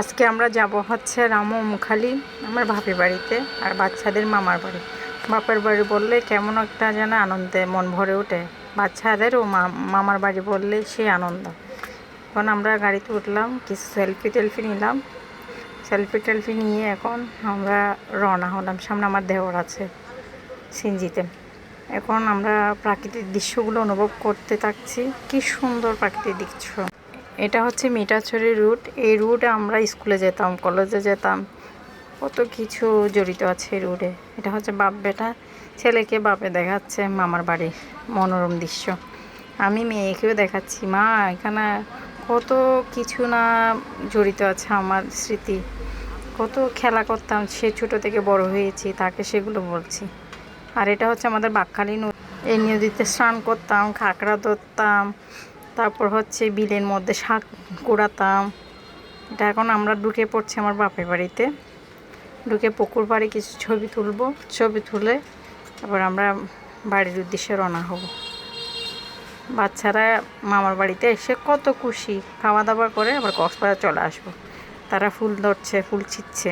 আজকে আমরা যাব হচ্ছে রামু মুখালি, আমার ভাপি বাড়িতে আর বাচ্চাদের মামার বাড়ি। বাপের বাড়ি বললে কেমন একটা যেন আনন্দে মন ভরে ওঠে। বাচ্চাদেরও মামার বাড়ি বললে সেই আনন্দ। এখন আমরা গাড়িতে উঠলাম, কিছু সেলফি টেলফি নিলাম। সেলফি টেলফি নিয়ে এখন আমরা রওনা হলাম, সামনে আমার দেওয়ার আছে সিনজিতে এখন আমরা প্রাকৃতিক দৃশ্যগুলো অনুভব করতে থাকছি। কি সুন্দর প্রাকৃতিক দৃশ্য। এটা হচ্ছে মিঠাছড়ি রুট এই রুটে আমরা স্কুলে যেতাম কলেজে যেতাম। কত কিছু জড়িত আছে এই রুটে এটা হচ্ছে বাপ বেটা, ছেলেকে বাপে দেখাচ্ছে মামার বাড়ির মনোরম দৃশ্য। আমি মেয়েকেও দেখাচ্ছি। মা, এখানে কত কিছু না জড়িত আছে আমার স্মৃতি। কত খেলা করতাম, সে ছোটো থেকে বড় হয়েছি, তাকে সেগুলো বলছি। আর এটা হচ্ছে আমাদের বাক্কালি নদী। এই নদীতে স্নান করতাম কাঁকড়া ধরতাম তারপর হচ্ছে বিলের মধ্যে শাক কুড়াতাম এটা এখন আমরা ঢুকে পড়ছি আমার বাপের বাড়িতে। ঢুকে পুকুর বাড়ি কিছু ছবি তুলবো। ছবি তুলে তারপর আমরা বাড়ির উদ্দেশ্যে রওনা হব। বাচ্চারা মামার বাড়িতে এসে কত খুশি। খাওয়া দাওয়া করে আবার কক্সবাজার চলে আসব। তারা ফুল ধরছে, ফুল ছিটছে।